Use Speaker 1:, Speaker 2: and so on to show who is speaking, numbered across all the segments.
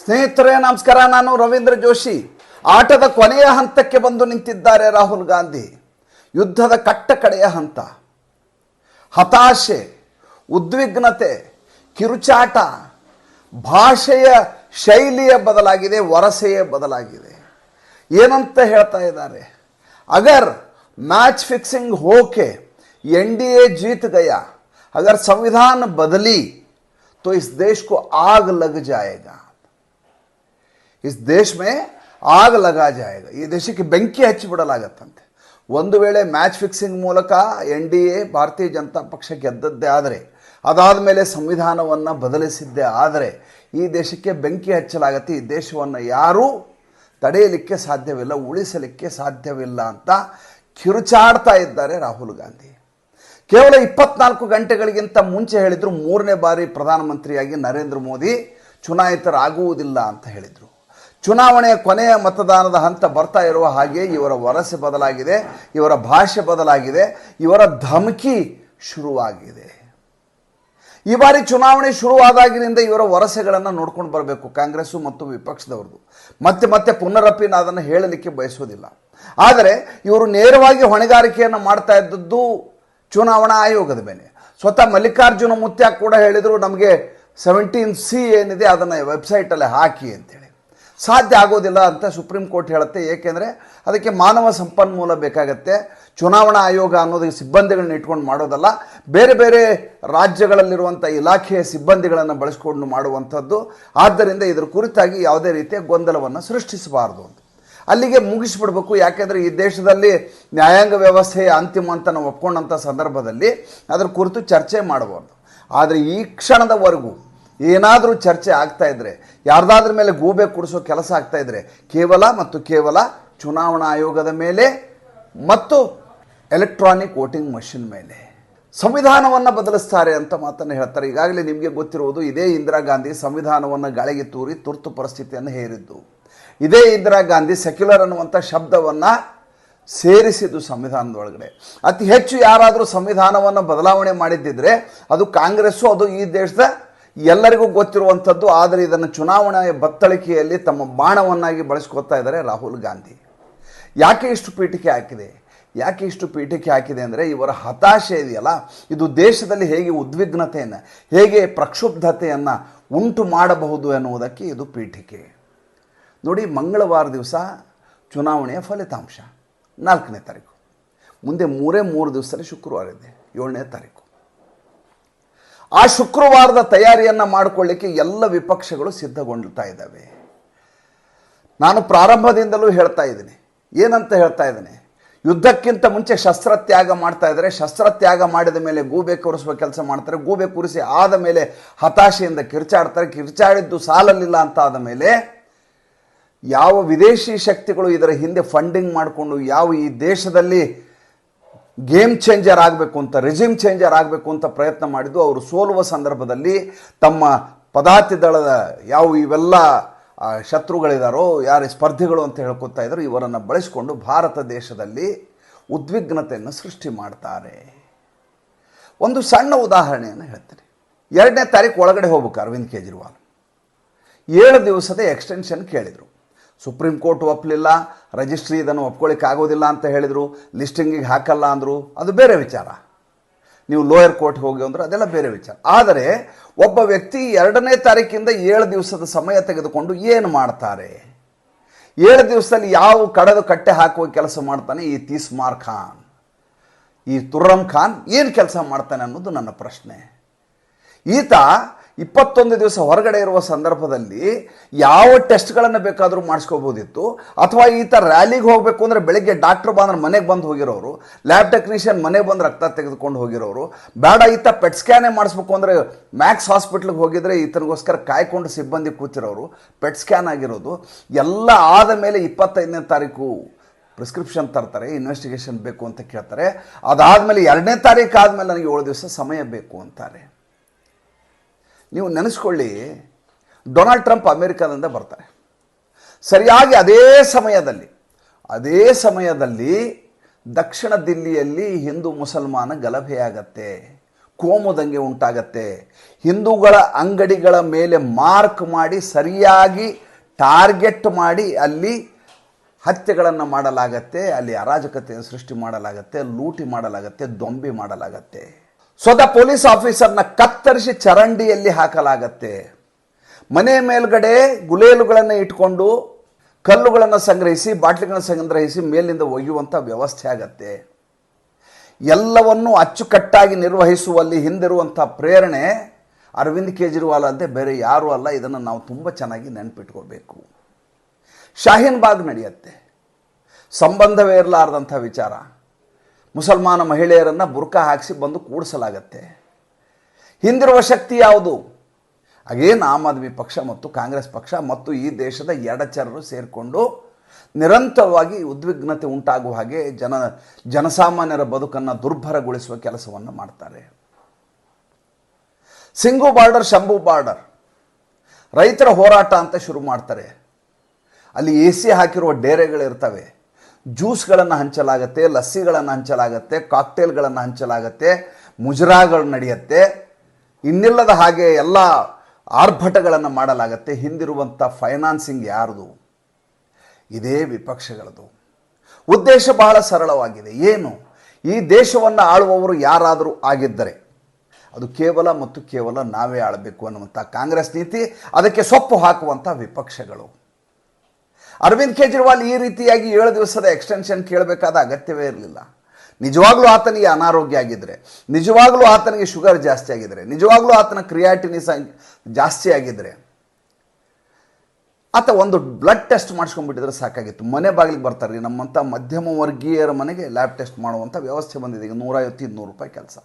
Speaker 1: ಸ್ನೇಹಿತರೇ ನಮಸ್ಕಾರ ನಾನು ರವೀಂದ್ರ ಜೋಶಿ ಆಟದ ಕೊನೆಯ ಹಂತಕ್ಕೆ ಬಂದು ನಿಂತಿದ್ದಾರೆ ರಾಹುಲ್ ಗಾಂಧಿ ಯುದ್ಧದ ಕಟ್ಟ ಕಡೆಯ ಹಂತ ಹತಾಶೆ ಉದ್ವಿಗ್ನತೆ ಕಿರುಚಾಟ ಭಾಷೆಯ ಶೈಲಿಯ ಬದಲಾಗಿದೆ ವರಸೆಯೇ ಬದಲಾಗಿದೆ ಏನಂತ ಹೇಳ್ತಾ ಇದ್ದಾರೆ अगर मैच फिक्सिंग होके एनडीए जीत गया अगर संविधान बदली तो इस देश को आग लग जाएगा ಇಸ್ ದೇಶ ಮೇ ಆಗ ಲಗಾ ಜಾಯಗ. ಈ ದೇಶಕ್ಕೆ ಬೆಂಕಿ ಹಚ್ಚಿಬಿಡಲಾಗತ್ತಂತೆ ಒಂದು ವೇಳೆ ಮ್ಯಾಚ್ ಫಿಕ್ಸಿಂಗ್ ಮೂಲಕ N D A, Bharatiya Janata Paksha ಗೆದ್ದದ್ದೇ ಆದರೆ, ಅದಾದ ಮೇಲೆ ಸಂವಿಧಾನವನ್ನು ಬದಲಿಸಿದ್ದೇ ಆದರೆ, ಈ ದೇಶಕ್ಕೆ ಬೆಂಕಿ ಹಚ್ಚಲಾಗತ್ತೆ. ಈ ದೇಶವನ್ನು ಯಾರೂ ತಡೆಯಲಿಕ್ಕೆ ಸಾಧ್ಯವಿಲ್ಲ, ಉಳಿಸಲಿಕ್ಕೆ ಸಾಧ್ಯವಿಲ್ಲ ಅಂತ ಕಿರುಚಾಡ್ತಾ ಇದ್ದಾರೆ ರಾಹುಲ್ ಗಾಂಧಿ. ಕೇವಲ ಇಪ್ಪತ್ನಾಲ್ಕು ಗಂಟೆಗಳಿಗಿಂತ ಮುಂಚೆ ಹೇಳಿದರು, ಮೂರನೇ ಬಾರಿ ಪ್ರಧಾನಮಂತ್ರಿಯಾಗಿ ನರೇಂದ್ರ ಮೋದಿ ಚುನಾಯಿತರಾಗುವುದಿಲ್ಲ ಅಂತ ಹೇಳಿದರು. ಚುನಾವಣೆಯ ಕೊನೆಯ ಮತದಾನದ ಹಂತ ಬರ್ತಾ ಇರುವ ಹಾಗೆ ಇವರ ವರಸೆ ಬದಲಾಗಿದೆ, ಇವರ ಭಾಷೆ ಬದಲಾಗಿದೆ, ಇವರ ಧಮಕಿ ಶುರುವಾಗಿದೆ. ಈ ಬಾರಿ ಚುನಾವಣೆ ಶುರುವಾದಾಗಿನಿಂದ ಇವರ ವರಸೆಗಳನ್ನು ನೋಡ್ಕೊಂಡು ಬರಬೇಕು, ಕಾಂಗ್ರೆಸ್ಸು ಮತ್ತು ವಿಪಕ್ಷದವ್ರದ್ದು. ಮತ್ತೆ ಮತ್ತೆ ಪುನರಪಿ ನಾನು ಅದನ್ನು ಹೇಳಲಿಕ್ಕೆ ಬಯಸೋದಿಲ್ಲ. ಆದರೆ ಇವರು ನೇರವಾಗಿ ಹೊಣೆಗಾರಿಕೆಯನ್ನು ಮಾಡ್ತಾ ಇದ್ದದ್ದು ಚುನಾವಣಾ ಆಯೋಗದ ಮೇಲೆ ಸ್ವತಃ ಮಲ್ಲಿಕಾರ್ಜುನ ಮುತ್ಯಾ ಕೂಡ ಹೇಳಿದರು, ನಮಗೆ ಸೆವೆಂಟೀನ್ ಸಿ ಏನಿದೆ ಅದನ್ನು ವೆಬ್ಸೈಟಲ್ಲಿ ಹಾಕಿ ಅಂತೇಳಿ. ಸಾಧ್ಯ ಆಗೋದಿಲ್ಲ ಅಂತ ಸುಪ್ರೀಂ ಕೋರ್ಟ್ ಹೇಳುತ್ತೆ. ಏಕೆಂದರೆ ಅದಕ್ಕೆ ಮಾನವ ಸಂಪನ್ಮೂಲ ಬೇಕಾಗತ್ತೆ. ಚುನಾವಣಾ ಆಯೋಗ ಅನ್ನೋದಕ್ಕೆ ಸಿಬ್ಬಂದಿಗಳನ್ನ ಇಟ್ಕೊಂಡು ಮಾಡೋದಲ್ಲ. ಬೇರೆ ಬೇರೆ ರಾಜ್ಯಗಳಲ್ಲಿರುವಂಥ ಇಲಾಖೆಯ ಸಿಬ್ಬಂದಿಗಳನ್ನು ಬಳಸ್ಕೊಂಡು ಮಾಡುವಂಥದ್ದು. ಆದ್ದರಿಂದ ಇದರ ಕುರಿತಾಗಿ ಯಾವುದೇ ರೀತಿಯ ಗೊಂದಲವನ್ನು ಸೃಷ್ಟಿಸಬಾರದು ಅಂತ. ಅಲ್ಲಿಗೆ ಮುಗಿಸ್ಬಿಡ್ಬೇಕು. ಯಾಕೆಂದರೆ ಈ ದೇಶದಲ್ಲಿ ನ್ಯಾಯಾಂಗ ವ್ಯವಸ್ಥೆಯ ಅಂತಿಮ ಅಂತ ನಾವು ಒಪ್ಕೊಂಡಂಥ ಸಂದರ್ಭದಲ್ಲಿ ಅದರ ಕುರಿತು ಚರ್ಚೆ ಮಾಡಬಾರ್ದು ಆದರೆ ಈ ಕ್ಷಣದವರೆಗೂ ಏನಾದರೂ ಚರ್ಚೆ ಆಗ್ತಾ ಇದ್ರೆ, ಯಾರ್ದಾದ್ರ ಮೇಲೆ ಗೂಬೆ ಕೊಡಿಸೋ ಕೆಲಸ ಆಗ್ತಾ ಇದ್ರೆ, ಕೇವಲ ಮತ್ತು ಕೇವಲ ಚುನಾವಣಾ ಆಯೋಗದ ಮೇಲೆ ಮತ್ತು ಎಲೆಕ್ಟ್ರಾನಿಕ್ ವೋಟಿಂಗ್ ಮಷಿನ್ ಮೇಲೆ. ಸಂವಿಧಾನವನ್ನು ಬದಲಿಸ್ತಾರೆ ಅಂತ ಮಾತನ್ನು ಹೇಳ್ತಾರೆ. ಈಗಾಗಲೇ ನಿಮಗೆ ಗೊತ್ತಿರುವುದು, ಇದೇ ಇಂದಿರಾ ಗಾಂಧಿ ಸಂವಿಧಾನವನ್ನು ಗಾಳಿಗೆ ತೂರಿ ತುರ್ತು ಪರಿಸ್ಥಿತಿಯನ್ನು ಹೇರಿದ್ದು. ಇದೇ ಇಂದಿರಾ ಗಾಂಧಿ ಸೆಕ್ಯುಲರ್ ಅನ್ನುವಂಥ ಶಬ್ದವನ್ನು ಸೇರಿಸಿದ್ದು ಸಂವಿಧಾನದೊಳಗಡೆ. ಅತಿ ಹೆಚ್ಚು ಯಾರಾದರೂ ಸಂವಿಧಾನವನ್ನು ಬದಲಾವಣೆ ಮಾಡಿದ್ದಿದ್ರೆ, ಅದು ಕಾಂಗ್ರೆಸ್ಸು, ಅದು ಈ ದೇಶದ ಎಲ್ಲರಿಗೂ ಗೊತ್ತಿರುವಂಥದ್ದು, ಆದರೆ ಇದನ್ನು ಚುನಾವಣೆಯ ಬತ್ತಳಿಕೆಯಲ್ಲಿ ತಮ್ಮ ಬಾಣವನ್ನಾಗಿ ಬಳಸ್ಕೊತಾ ಇದ್ದಾರೆ ರಾಹುಲ್ ಗಾಂಧಿ. ಯಾಕೆ ಇಷ್ಟು ಪೀಠಿಕೆ ಹಾಕಿದೆ? ಯಾಕೆ ಇಷ್ಟು ಪೀಠಿಕೆ ಹಾಕಿದೆ ಅಂದರೆ ಇವರ ಹತಾಶೆ ಇದೆಯಲ್ಲ? ಇದು ದೇಶದಲ್ಲಿ ಹೇಗೆ ಉದ್ವಿಗ್ನತೆಯನ್ನು, ಹೇಗೆ ಪ್ರಕ್ಷುಬ್ಧತೆಯನ್ನು ಉಂಟು ಮಾಡಬಹುದು ಎನ್ನುವುದಕ್ಕೆ ಇದು ಪೀಠಿಕೆ. ನೋಡಿ, ಮಂಗಳವಾರ ದಿವಸ ಚುನಾವಣೆಯ ಫಲಿತಾಂಶ, ನಾಲ್ಕನೇ ತಾರೀಕು. ಮುಂದೆ ಮೂರೇ ಮೂರು ದಿವಸದಲ್ಲಿ ಶುಕ್ರವಾರ ಇದೆ, ಏಳನೇ ತಾರೀಕು. ಆ ಶುಕ್ರವಾರದ ತಯಾರಿಯನ್ನು ಮಾಡಿಕೊಳ್ಳಿಕ್ಕೆ ಎಲ್ಲ ವಿಪಕ್ಷಗಳು ಸಿದ್ಧಗೊಳ್ತಾ ಇದ್ದಾವೆ. ನಾನು ಪ್ರಾರಂಭದಿಂದಲೂ ಹೇಳ್ತಾ ಇದ್ದೀನಿ. ಏನಂತ ಹೇಳ್ತಾ ಇದ್ದೀನಿ? ಯುದ್ಧಕ್ಕಿಂತ ಮುಂಚೆ ಶಸ್ತ್ರತ್ಯಾಗ ಮಾಡ್ತಾ ಇದ್ದಾರೆ. ಶಸ್ತ್ರತ್ಯಾಗ ಮಾಡಿದ ಮೇಲೆ ಗೂಬೆ ಕೂರಿಸುವ ಕೆಲಸ ಮಾಡ್ತಾರೆ. ಗೂಬೆ ಕೂರಿಸಿ ಆದ ಮೇಲೆ ಹತಾಶೆಯಿಂದ ಕಿರ್ಚಾಡ್ತಾರೆ. ಕಿರ್ಚಾಡಿದ್ದು ಸಾಲಲಿಲ್ಲ ಅಂತ ಆದ ಮೇಲೆ ಯಾವ ವಿದೇಶಿ ಶಕ್ತಿಗಳು ಇದರ ಹಿಂದೆ ಫಂಡಿಂಗ್ ಮಾಡಿಕೊಂಡು ಯಾವ ಈ ದೇಶದಲ್ಲಿ ಗೇಮ್ ಚೇಂಜರ್ ಆಗಬೇಕು ಅಂತ ರೆಜಿಮ್ ಚೇಂಜರ್ ಆಗಬೇಕು ಅಂತ ಪ್ರಯತ್ನ ಮಾಡಿದ್ದು ಅವರು ಸೋಲುವ ಸಂದರ್ಭದಲ್ಲಿ ತಮ್ಮ ಪದಾತಿ ದಳದ ಯಾವ ಇವೆಲ್ಲ ಶತ್ರುಗಳಿದಾರೋ, ಯಾರು ಸ್ಪರ್ಧಿಗಳು ಅಂತ ಹೇಳ್ಕೊತಾ ಇದ್ದರು ಇವರನ್ನು ಬಳಸಿಕೊಂಡು ಭಾರತ ದೇಶದಲ್ಲಿ ಉದ್ವಿಗ್ನತೆಯನ್ನು ಸೃಷ್ಟಿ ಮಾಡ್ತಾರೆ. ಒಂದು ಸಣ್ಣ ಉದಾಹರಣೆಯನ್ನು ಹೇಳ್ತೀನಿ. ಎರಡನೇ ತಾರೀಕು ಒಳಗಡೆ ಹೋಗ್ಬೇಕು ಅರವಿಂದ್ ಕೇಜ್ರಿವಾಲ್. ಏಳು ದಿವಸದ ಎಕ್ಸ್ಟೆನ್ಷನ್ ಕೇಳಿದರು. ಸುಪ್ರೀಂ ಕೋರ್ಟ್ ಒಪ್ಪಲಿಲ್ಲ ರಿಜಿಸ್ಟ್ರಿ ಇದನ್ನು ಒಪ್ಕೊಳ್ಳಿಕ್ಕೆ ಆಗೋದಿಲ್ಲ ಅಂತ ಹೇಳಿದರು ಲಿಸ್ಟಿಂಗಿಗೆ ಹಾಕಲ್ಲ ಅಂದರು, ಅದು ಬೇರೆ ವಿಚಾರ. ನೀವು ಲೋಯರ್ ಕೋರ್ಟ್ ಹೋಗಿ ಅಂದ್ರೆ ಅದೆಲ್ಲ ಬೇರೆ ವಿಚಾರ. ಆದರೆ ಒಬ್ಬ ವ್ಯಕ್ತಿ ಎರಡನೇ ತಾರೀಕಿಂದ ಏಳು ದಿವಸದ ಸಮಯ ತೆಗೆದುಕೊಂಡು ಏನು ಮಾಡ್ತಾರೆ? ಏಳು ದಿವಸದಲ್ಲಿ ಯಾವ ಕಡದು ಕಟ್ಟೆ ಹಾಕುವ ಕೆಲಸ ಮಾಡ್ತಾನೆ? ಈ ತೀಸ್ಮಾರ್ ಖಾನ್. ಈ ತುರ್ರಮ್ ಖಾನ್ ಏನು ಕೆಲಸ ಮಾಡ್ತಾನೆ ಅನ್ನೋದು ನನ್ನ ಪ್ರಶ್ನೆ. ಈತ ಇಪ್ಪತ್ತೊಂದು ದಿವಸ ಹೊರಗಡೆ ಇರುವ ಸಂದರ್ಭದಲ್ಲಿ ಯಾವ ಟೆಸ್ಟ್ಗಳನ್ನು ಬೇಕಾದರೂ ಮಾಡಿಸ್ಕೋಬೋದಿತ್ತು? ಅಥವಾ ಈ ಥರ ರ್ಯಾಲಿಗೆ ಹೋಗಬೇಕು ಅಂದರೆ ಬೆಳಗ್ಗೆ ಡಾಕ್ಟ್ರ್ ಬಂದ್ರೆ ಮನೆಗೆ ಬಂದು ಹೋಗಿರೋರು ಲ್ಯಾಬ್ ಟೆಕ್ನಿಷಿಯನ್ ಮನೆಗೆ ಬಂದು ರಕ್ತ ತೆಗೆದುಕೊಂಡು ಹೋಗಿರೋರು, ಬೇಡ ಈತ ಪೆಟ್ ಸ್ಕ್ಯಾನೇ ಮಾಡಿಸ್ಬೇಕು ಅಂದರೆ ಮ್ಯಾಕ್ಸ್ ಹಾಸ್ಪಿಟ್ಲಿಗೆ ಹೋಗಿದ್ರೆ ಈತನಿಗೋಸ್ಕರ ಕಾಯ್ಕೊಂಡು ಸಿಬ್ಬಂದಿ ಕೂತಿರೋರು ಪೆಟ್ ಸ್ಕ್ಯಾನ್ ಆಗಿರೋದು, ಎಲ್ಲ ಆದ ಮೇಲೆ ಇಪ್ಪತ್ತೈದನೇ ತಾರೀಕು ಪ್ರಿಸ್ಕ್ರಿಪ್ಷನ್ ತರ್ತಾರೆ ಇನ್ವೆಸ್ಟಿಗೇಷನ್ ಬೇಕು ಅಂತ ಕೇಳ್ತಾರೆ. ಅದಾದಮೇಲೆ ಎರಡನೇ ತಾರೀಕು ಆದಮೇಲೆ ನನಗೆ ಏಳು ದಿವಸ ಸಮಯ ಬೇಕು ಅಂತಾರೆ. ನೀವು ನೆನೆಸ್ಕೊಳ್ಳಿ, ಡೊನಾಲ್ಡ್ ಟ್ರಂಪ್ ಅಮೇರಿಕಾದಿಂದ ಬರ್ತಾರೆ. ಸರಿಯಾಗಿ ಅದೇ ಸಮಯದಲ್ಲಿ ಅದೇ ಸಮಯದಲ್ಲಿ ದಕ್ಷಿಣ ದಿಲ್ಲಿಯಲ್ಲಿ ಹಿಂದೂ ಮುಸಲ್ಮಾನ ಗಲಭೆಯಾಗತ್ತೆ, ಕೋಮುದಂಗೆ ಉಂಟಾಗತ್ತೆ. ಹಿಂದೂಗಳ ಅಂಗಡಿಗಳ ಮೇಲೆ ಮಾರ್ಕ್ ಮಾಡಿ, ಸರಿಯಾಗಿ ಟಾರ್ಗೆಟ್ ಮಾಡಿ ಅಲ್ಲಿ ಹತ್ಯೆಗಳನ್ನು ಮಾಡಲಾಗತ್ತೆ, ಅಲ್ಲಿ ಅರಾಜಕತೆಯನ್ನು ಸೃಷ್ಟಿ ಮಾಡಲಾಗತ್ತೆ, ಲೂಟಿ ಮಾಡಲಾಗತ್ತೆ, ದೊಂಬಿ ಮಾಡಲಾಗತ್ತೆ. ಸ್ವತಃ ಪೊಲೀಸ್ ಆಫೀಸರ್ನ ಕತ್ತರಿಸಿ ಚರಂಡಿಯಲ್ಲಿ ಹಾಕಲಾಗತ್ತೆ. ಮನೆ ಮೇಲ್ಗಡೆ ಗುಲೇಲುಗಳನ್ನು ಇಟ್ಕೊಂಡು ಕಲ್ಲುಗಳನ್ನು ಸಂಗ್ರಹಿಸಿ, ಬಾಟ್ಲಿಗಳನ್ನು ಸಂಗ್ರಹಿಸಿ ಮೇಲಿಂದ ಒಯ್ಯುವಂಥ ವ್ಯವಸ್ಥೆ ಆಗತ್ತೆ. ಎಲ್ಲವನ್ನೂ ಅಚ್ಚುಕಟ್ಟಾಗಿ ನಿರ್ವಹಿಸುವಲ್ಲಿ ಹಿಂದಿರುವಂಥ ಪ್ರೇರಣೆ ಅರವಿಂದ್ ಕೇಜ್ರಿವಾಲ್ ಅಂತೆ ಬೇರೆ ಯಾರೂ ಅಲ್ಲ. ಇದನ್ನು ನಾವು ತುಂಬ ಚೆನ್ನಾಗಿ ನೆನಪಿಟ್ಕೋಬೇಕು. ಶಾಹೀನ್ ಬಾಗ್ ನಡೆಯುತ್ತೆ. ಸಂಬಂಧವೇ ಇರಲಾರ್ದಂಥ ವಿಚಾರ. ಮುಸಲ್ಮಾನ ಮಹಿಳೆಯರನ್ನು ಬುರ್ಕಾ ಹಾಕಿಸಿ ಬಂದು ಕೂಡಿಸಲಾಗತ್ತೆ. ಹಿಂದಿರುವ ಶಕ್ತಿ ಯಾವುದು? ಅಗೇನ್ ಆಮ್ ಆದ್ಮಿ ಪಕ್ಷ ಮತ್ತು ಕಾಂಗ್ರೆಸ್ ಪಕ್ಷ ಮತ್ತು ಈ ದೇಶದ ಎಡಚರರು ಸೇರಿಕೊಂಡು ನಿರಂತರವಾಗಿ ಉದ್ವಿಗ್ನತೆ ಉಂಟಾಗುವ ಹಾಗೆ ಜನ, ಜನಸಾಮಾನ್ಯರ ಬದುಕನ್ನು ದುರ್ಭರಗೊಳಿಸುವ ಕೆಲಸವನ್ನು ಮಾಡ್ತಾರೆ. ಸಿಂಗು ಬಾರ್ಡರ್, ಶಂಭು ಬಾರ್ಡರ್, ರೈತರ ಹೋರಾಟ ಅಂತ ಶುರು ಮಾಡ್ತಾರೆ. ಅಲ್ಲಿ ಎ ಸಿ ಹಾಕಿರುವ ಡೇರೆಗಳಿರ್ತವೆ. ಜ್ಯೂಸ್ಗಳನ್ನು ಹಂಚಲಾಗತ್ತೆ, ಲಸ್ಸಿಗಳನ್ನು ಹಂಚಲಾಗುತ್ತೆ, ಕಾಕ್ಟೇಲ್ಗಳನ್ನು ಹಂಚಲಾಗತ್ತೆ, ಮುಜರಾಗಳು ನಡೆಯುತ್ತೆ. ಇನ್ನಿಲ್ಲದ ಹಾಗೆ ಎಲ್ಲ ಆರ್ಭಟಗಳನ್ನು ಮಾಡಲಾಗತ್ತೆ. ಹಿಂದಿರುವಂಥ ಫೈನಾನ್ಸಿಂಗ್ ಯಾರ್ದು? ಇದೇ ವಿಪಕ್ಷಗಳದು. ಉದ್ದೇಶ ಬಹಳ ಸರಳವಾಗಿದೆ. ಏನು? ಈ ದೇಶವನ್ನು ಆಳುವವರು ಯಾರಾದರೂ ಆಗಿದ್ದರೆ. ಅದು ಕೇವಲ ಮತ್ತು ಕೇವಲ ನಾವೇ ಆಳಬೇಕು ಅನ್ನುವಂಥ ಕಾಂಗ್ರೆಸ್ ನೀತಿ. ಅದಕ್ಕೆ ಸೊಪ್ಪು ಹಾಕುವಂಥ ವಿಪಕ್ಷಗಳು. ಅರವಿಂದ್ ಕೇಜ್ರಿವಾಲ್ ಈ ರೀತಿಯಾಗಿ ಏಳು ದಿವಸದ ಎಕ್ಸ್ಟೆನ್ಷನ್ ಕೇಳಬೇಕಾದ ಅಗತ್ಯವೇ ಇರಲಿಲ್ಲ. ನಿಜವಾಗ್ಲೂ ಆತನಿಗೆ ಅನಾರೋಗ್ಯ ಆಗಿದ್ರೆ, ನಿಜವಾಗ್ಲೂ ಆತನಿಗೆ ಶುಗರ್ ಜಾಸ್ತಿ ಆಗಿದ್ರೆ, ನಿಜವಾಗ್ಲೂ ಆತನ ಕ್ರಿಯಾಟಿನಿ ಜಾಸ್ತಿ ಆಗಿದ್ರೆ, ಆತ ಒಂದು ಬ್ಲಡ್ ಟೆಸ್ಟ್ ಮಾಡಿಸ್ಕೊಂಡ್ಬಿಟ್ಟಿದ್ರೆ ಸಾಕಾಗಿತ್ತು. ಮನೆ ಬಾಗಿಲಿಗೆ ಬರ್ತಾರೆ ರೀ ನಮ್ಮಂಥ ಮಧ್ಯಮ ವರ್ಗೀಯರ ಮನೆಗೆ ಲ್ಯಾಬ್ ಟೆಸ್ಟ್ ಮಾಡುವಂಥ ವ್ಯವಸ್ಥೆ ಬಂದಿದೆ. ಈಗ ನೂರೈವತ್ತು ಇನ್ನೂರು ರೂಪಾಯಿ ಕೆಲಸ.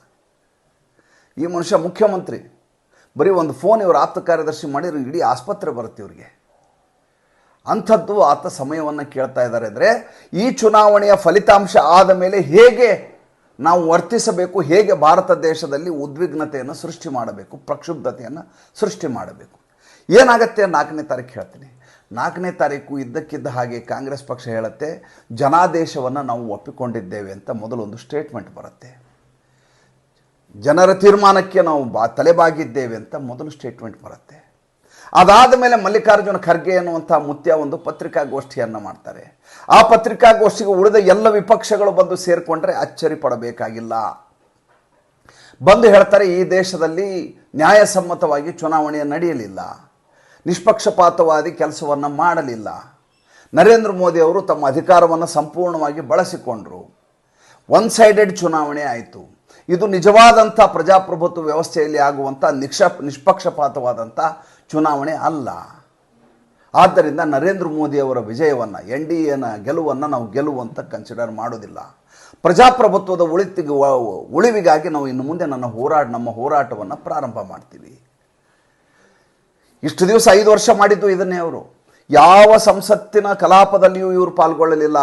Speaker 1: ಈ ಮನುಷ್ಯ ಮುಖ್ಯಮಂತ್ರಿ, ಬರೀ ಒಂದು ಫೋನ್ ಇವರು ಆಪ್ತ ಕಾರ್ಯದರ್ಶಿ ಮಾಡಿದ್ರೆ ಇಡೀ ಆಸ್ಪತ್ರೆ ಬರುತ್ತೆ ಇವರಿಗೆ. ಅಂಥದ್ದು ಆತ ಸಮಯವನ್ನು ಕೇಳ್ತಾ ಇದ್ದಾರೆ ಅಂದರೆ ಈ ಚುನಾವಣೆಯ ಫಲಿತಾಂಶ ಆದ ಮೇಲೆ ಹೇಗೆ ನಾವು ವರ್ತಿಸಬೇಕು, ಹೇಗೆ ಭಾರತ ದೇಶದಲ್ಲಿ ಉದ್ವಿಗ್ನತೆಯನ್ನು ಸೃಷ್ಟಿ ಮಾಡಬೇಕು, ಪ್ರಕ್ಷುಬ್ಧತೆಯನ್ನು ಸೃಷ್ಟಿ ಮಾಡಬೇಕು. ಏನಾಗತ್ತೆ? ನಾಲ್ಕನೇ ತಾರೀಕು ಹೇಳ್ತೀನಿ. ನಾಲ್ಕನೇ ತಾರೀಕು ಇದ್ದಕ್ಕಿದ್ದ ಹಾಗೆ ಕಾಂಗ್ರೆಸ್ ಪಕ್ಷ ಹೇಳುತ್ತೆ, ಜನಾದೇಶವನ್ನು ನಾವು ಒಪ್ಪಿಕೊಂಡಿದ್ದೇವೆ ಅಂತ ಮೊದಲೊಂದು ಸ್ಟೇಟ್ಮೆಂಟ್ ಬರುತ್ತೆ. ಜನರ ತೀರ್ಮಾನಕ್ಕೆ ನಾವು ಬಾ, ತಲೆಬಾಗಿದ್ದೇವೆ ಅಂತ ಮೊದಲು ಸ್ಟೇಟ್ಮೆಂಟ್ ಬರುತ್ತೆ. ಅದಾದ ಮೇಲೆ ಮಲ್ಲಿಕಾರ್ಜುನ ಖರ್ಗೆ ಅನ್ನುವಂಥ ಮುತ್ಯ ಒಂದು ಪತ್ರಿಕಾಗೋಷ್ಠಿಯನ್ನು ಮಾಡ್ತಾರೆ. ಆ ಪತ್ರಿಕಾಗೋಷ್ಠಿಗೆ ಉಳಿದ ಎಲ್ಲ ವಿಪಕ್ಷಗಳು ಬಂದು ಸೇರಿಕೊಂಡ್ರೆ ಅಚ್ಚರಿ ಪಡಬೇಕಾಗಿಲ್ಲ. ಬಂದು ಹೇಳ್ತಾರೆ, ಈ ದೇಶದಲ್ಲಿ ನ್ಯಾಯಸಮ್ಮತವಾಗಿ ಚುನಾವಣೆ ನಡೆಯಲಿಲ್ಲ. ನಿಷ್ಪಕ್ಷಪಾತವಾದಿ ಕೆಲಸವನ್ನು ಮಾಡಲಿಲ್ಲ. ನರೇಂದ್ರ ಮೋದಿ ಅವರು ತಮ್ಮ ಅಧಿಕಾರವನ್ನು ಸಂಪೂರ್ಣವಾಗಿ ಬಳಸಿಕೊಂಡರು. ಒನ್ ಸೈಡೆಡ್ ಚುನಾವಣೆ ಆಯಿತು. ಇದು ನಿಜವಾದಂಥ ಪ್ರಜಾಪ್ರಭುತ್ವ ವ್ಯವಸ್ಥೆಯಲ್ಲಿ ಆಗುವಂಥ ನಿಕ್ಷ, ನಿಷ್ಪಕ್ಷಪಾತವಾದಂಥ ಚುನಾವಣೆ ಅಲ್ಲ. ಆದ್ದರಿಂದ ನರೇಂದ್ರ ಮೋದಿಯವರ ವಿಜಯವನ್ನು, ಎನ್ ಡಿ ಎನ ಗೆಲುವನ್ನು ನಾವು ಗೆಲುವು ಅಂತ ಕನ್ಸಿಡರ್ ಮಾಡೋದಿಲ್ಲ ಪ್ರಜಾಪ್ರಭುತ್ವದ ಉಳಿತಿಗೆ ಉಳಿವಿಗಾಗಿ ನಾವು ಇನ್ನು ಮುಂದೆ ನನ್ನ ಹೋರಾಟ, ನಮ್ಮ ಹೋರಾಟವನ್ನು ಪ್ರಾರಂಭ ಮಾಡ್ತೀವಿ. ಇಷ್ಟು ದಿವಸ ಐದು ವರ್ಷ ಮಾಡಿದ್ದು ಇದನ್ನೇ ಅವರು. ಯಾವ ಸಂಸತ್ತಿನ ಕಲಾಪದಲ್ಲಿಯೂ ಇವರು ಪಾಲ್ಗೊಳ್ಳಲಿಲ್ಲ.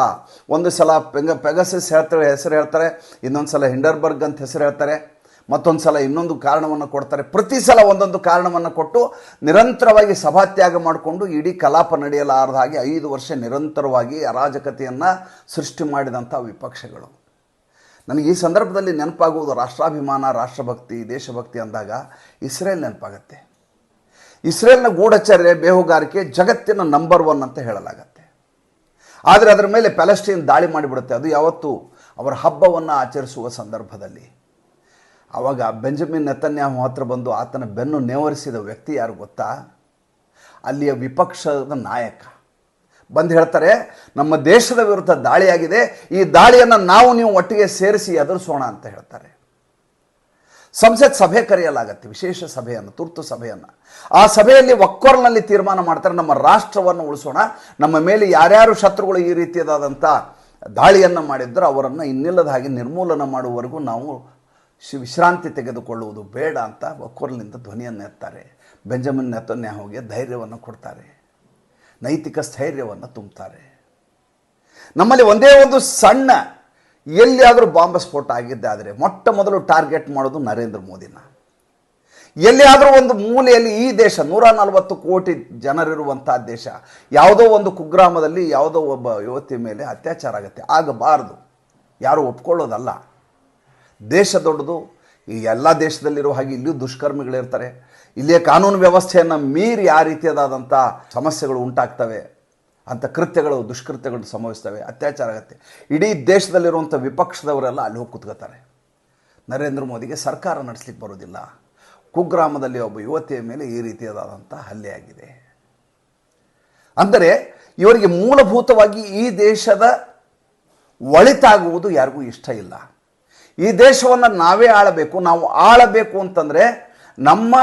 Speaker 1: ಒಂದು ಸಲ ಪೆಂಗ, ಪೆಗಸಿಸ್ ಹೇಳ್ತಾರೆ, ಹೆಸರು ಹೇಳ್ತಾರೆ ಇನ್ನೊಂದು ಸಲ ಹಿಂಡರ್ಬರ್ಗ್ ಅಂತ ಹೆಸರು ಹೇಳ್ತಾರೆ. ಮತ್ತೊಂದು ಸಲ ಇನ್ನೊಂದು ಕಾರಣವನ್ನು ಕೊಡ್ತಾರೆ. ಪ್ರತಿ ಸಲ ಒಂದೊಂದು ಕಾರಣವನ್ನು ಕೊಟ್ಟು ನಿರಂತರವಾಗಿ ಸಭಾತ್ಯಾಗ ಮಾಡಿಕೊಂಡು ಇಡೀ ಕಲಾಪ ನಡೆಯಲಾರದ ಹಾಗೆ ಐದು ವರ್ಷ ನಿರಂತರವಾಗಿ ಅರಾಜಕತೆಯನ್ನು ಸೃಷ್ಟಿ ಮಾಡಿದಂಥ ವಿಪಕ್ಷಗಳು. ನನಗೆ ಈ ಸಂದರ್ಭದಲ್ಲಿ ನೆನಪಾಗುವುದು ರಾಷ್ಟ್ರಾಭಿಮಾನ, ರಾಷ್ಟ್ರಭಕ್ತಿ, ದೇಶಭಕ್ತಿ ಅಂದಾಗ ಇಸ್ರೇಲ್ ನೆನಪಾಗತ್ತೆ. ಇಸ್ರೇಲ್ನ ಗೂಢಚರ್ಯ, ಬೇಹುಗಾರಿಕೆ ಜಗತ್ತಿನ ನಂಬರ್ ಒನ್ ಅಂತ ಹೇಳಲಾಗತ್ತೆ. ಆದರೆ ಅದರ ಮೇಲೆ ಪ್ಯಾಲೆಸ್ಟೀನ್ ದಾಳಿ ಮಾಡಿಬಿಡುತ್ತೆ. ಅದು ಯಾವತ್ತು? ಅವರ ಹಬ್ಬವನ್ನು ಆಚರಿಸುವ ಸಂದರ್ಭದಲ್ಲಿ. ಆವಾಗ ಬೆಂಜಮಿನ್ ನೆತನ್ಯಾಹು ಹತ್ರ ಬಂದು ಆತನ ಬೆನ್ನು ನೇವರಿಸಿದ ವ್ಯಕ್ತಿ ಯಾರು ಗೊತ್ತಾ? ಅಲ್ಲಿಯ ವಿಪಕ್ಷದ ನಾಯಕ. ಬಂದು ಹೇಳ್ತಾರೆ, ನಮ್ಮ ದೇಶದ ವಿರುದ್ಧ ದಾಳಿಯಾಗಿದೆ, ಈ ದಾಳಿಯನ್ನು ನಾವು ನೀವು ಒಟ್ಟಿಗೆ ಸೇರಿಸಿ ಎದುರಿಸೋಣ ಅಂತ ಹೇಳ್ತಾರೆ. ಸಂಸತ್ ಸಭೆ ಕರೆಯಲಾಗತ್ತೆ, ವಿಶೇಷ ಸಭೆಯನ್ನು, ತುರ್ತು ಸಭೆಯನ್ನು. ಆ ಸಭೆಯಲ್ಲಿ ಒಕ್ಕೊರ್ನಲ್ಲಿ ತೀರ್ಮಾನ ಮಾಡ್ತಾರೆ, ನಮ್ಮ ರಾಷ್ಟ್ರವನ್ನು ಉಳಿಸೋಣ, ನಮ್ಮ ಮೇಲೆ ಯಾರ್ಯಾರು ಶತ್ರುಗಳು ಈ ರೀತಿಯಾದಂಥ ದಾಳಿಯನ್ನು ಮಾಡಿದ್ರು, ಅವರನ್ನು ಇನ್ನಿಲ್ಲದ ಹಾಗೆ ನಿರ್ಮೂಲನ ಮಾಡುವವರೆಗೂ ನಾವು ವಿಶ್ರಾಂತಿ ತೆಗೆದುಕೊಳ್ಳುವುದು ಬೇಡ ಅಂತ ಒಕ್ಕೊರ್ಲಿಂದ ಧ್ವನಿಯನ್ನು ಎತ್ತಾರೆ. ಬೆಂಜಮಿನ್ ಹೋಗಿ ಧೈರ್ಯವನ್ನು ಕೊಡ್ತಾರೆ. ನೈತಿಕ ಸ್ಥೈರ್ಯವನ್ನು ತುಂಬುತ್ತಾರೆ ನಮ್ಮಲ್ಲಿ ಒಂದೇ ಒಂದು ಸಣ್ಣ, ಎಲ್ಲಿಯಾದರೂ ಬಾಂಬ್ ಸ್ಫೋಟ ಆಗಿದ್ದೆ ಆದರೆ ಮೊಟ್ಟ ಮೊದಲು ಟಾರ್ಗೆಟ್ ಮಾಡೋದು ನರೇಂದ್ರ ಮೋದಿನ. ಎಲ್ಲಿಯಾದರೂ ಒಂದು ಮೂಲೆಯಲ್ಲಿ ಈ ದೇಶ, ನೂರ ನಲವತ್ತು ಕೋಟಿ ಜನರಿರುವಂಥ ದೇಶ, ಯಾವುದೋ ಒಂದು ಕುಗ್ರಾಮದಲ್ಲಿ ಯಾವುದೋ ಒಬ್ಬ ಯುವತಿ ಮೇಲೆ ಅತ್ಯಾಚಾರ ಆಗುತ್ತೆ. ಆಗಬಾರದು. ಯಾರು ಒಪ್ಕೊಳ್ಳೋದಲ್ಲ. ದೇಶ ದೊಡ್ಡದು. ಈ ಎಲ್ಲ ದೇಶದಲ್ಲಿರೋ ಹಾಗೆ ಇಲ್ಲಿಯೂ ದುಷ್ಕರ್ಮಿಗಳಿರ್ತಾರೆ. ಇಲ್ಲಿಯ ಕಾನೂನು ವ್ಯವಸ್ಥೆಯನ್ನು ಮೀರಿ ಆ ರೀತಿಯಾದಂಥ ಸಮಸ್ಯೆಗಳು ಉಂಟಾಗ್ತವೆ ಅಂಥ ಕೃತ್ಯಗಳು, ದುಷ್ಕೃತ್ಯಗಳು ಸಂಭವಿಸ್ತವೆ. ಅತ್ಯಾಚಾರ ಆಗುತ್ತೆ. ಇಡೀ ದೇಶದಲ್ಲಿರುವಂಥ ವಿಪಕ್ಷದವರೆಲ್ಲ ಅಲ್ಲಿ ಹೋಗಿ ಕೂತ್ಕೋತಾರೆ. ನರೇಂದ್ರ ಮೋದಿಗೆ ಸರ್ಕಾರ ನಡೆಸಲಿಕ್ಕೆ ಬರೋದಿಲ್ಲ ಕುಗ್ರಾಮದಲ್ಲಿ ಒಬ್ಬ ಯುವತಿಯ ಮೇಲೆ ಈ ರೀತಿಯಾದಂಥ ಹಲ್ಲೆ ಆಗಿದೆ. ಅಂದರೆ ಇವರಿಗೆ ಮೂಲಭೂತವಾಗಿ ಈ ದೇಶದ ಒಳಿತಾಗುವುದು ಯಾರಿಗೂ ಇಷ್ಟ ಇಲ್ಲ. ಈ ದೇಶವನ್ನು ನಾವೇ ಆಳಬೇಕು, ನಾವು ಆಳಬೇಕು ಅಂತಂದರೆ ನಮ್ಮ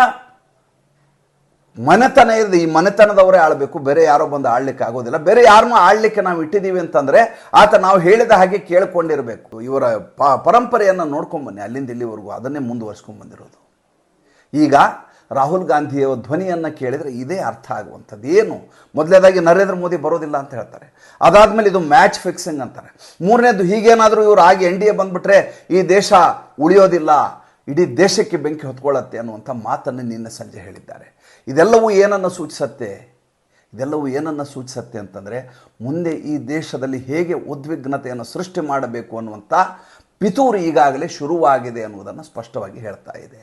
Speaker 1: ಮನೆತನ ಇರದು ಈ ಮನೆತನದವರೇ ಆಳಬೇಕು, ಬೇರೆ ಯಾರೋ ಬಂದು ಆಳ್ಲಿಕ್ಕೆ ಆಗೋದಿಲ್ಲ. ಬೇರೆ ಯಾರನ್ನೂ ಆಳ್ಲಿಕ್ಕೆ ನಾವು ಇಟ್ಟಿದ್ದೀವಿ ಅಂತಂದರೆ ಆತ ನಾವು ಹೇಳಿದ ಹಾಗೆ ಕೇಳ್ಕೊಂಡಿರಬೇಕು. ಇವರ ಪ, ಪರಂಪರೆಯನ್ನು ನೋಡ್ಕೊಂಬನ್ನಿ ಅಲ್ಲಿಂದ ಇಲ್ಲಿವರೆಗೂ ಅದನ್ನೇ ಮುಂದುವರ್ಸ್ಕೊಂಡ್ಬಂದಿರೋದು ಈಗ ರಾಹುಲ್ ಗಾಂಧಿಯ ಧ್ವನಿಯನ್ನು ಕೇಳಿದರೆ ಇದೇ ಅರ್ಥ ಆಗುವಂಥದ್ದು. ಏನು? ಮೊದಲನೇದಾಗಿ ನರೇಂದ್ರ ಮೋದಿ ಬರೋದಿಲ್ಲ ಅಂತ ಹೇಳ್ತಾರೆ. ಅದಾದಮೇಲೆ ಇದು ಮ್ಯಾಚ್ ಫಿಕ್ಸಿಂಗ್ ಅಂತಾರೆ. ಮೂರನೇದು ಹೀಗೇನಾದರೂ ಇವರು ಆಗಿ ಎನ್ ಡಿ ಎ ಬಂದುಬಿಟ್ರೆ ಈ ದೇಶ ಉಳಿಯೋದಿಲ್ಲ, ಇಡೀ ದೇಶಕ್ಕೆ ಬೆಂಕಿ ಹೊತ್ಕೊಳ್ಳತ್ತೆ ಅನ್ನುವಂಥ ಮಾತನ್ನು ನಿನ್ನೆ ಸಂಜೆ ಹೇಳಿದ್ದಾರೆ. ಇದೆಲ್ಲವೂ ಏನನ್ನು ಸೂಚಿಸತ್ತೆ? ಇದೆಲ್ಲವೂ ಏನನ್ನು ಸೂಚಿಸತ್ತೆ ಅಂತಂದರೆ ಮುಂದೆ ಈ ದೇಶದಲ್ಲಿ ಹೇಗೆ ಉದ್ವಿಗ್ನತೆಯನ್ನು ಸೃಷ್ಟಿ ಮಾಡಬೇಕು ಅನ್ನುವಂಥ ಪಿತೂರು ಈಗಾಗಲೇ ಶುರುವಾಗಿದೆ ಅನ್ನುವುದನ್ನು ಸ್ಪಷ್ಟವಾಗಿ ಹೇಳ್ತಾ ಇದೆ.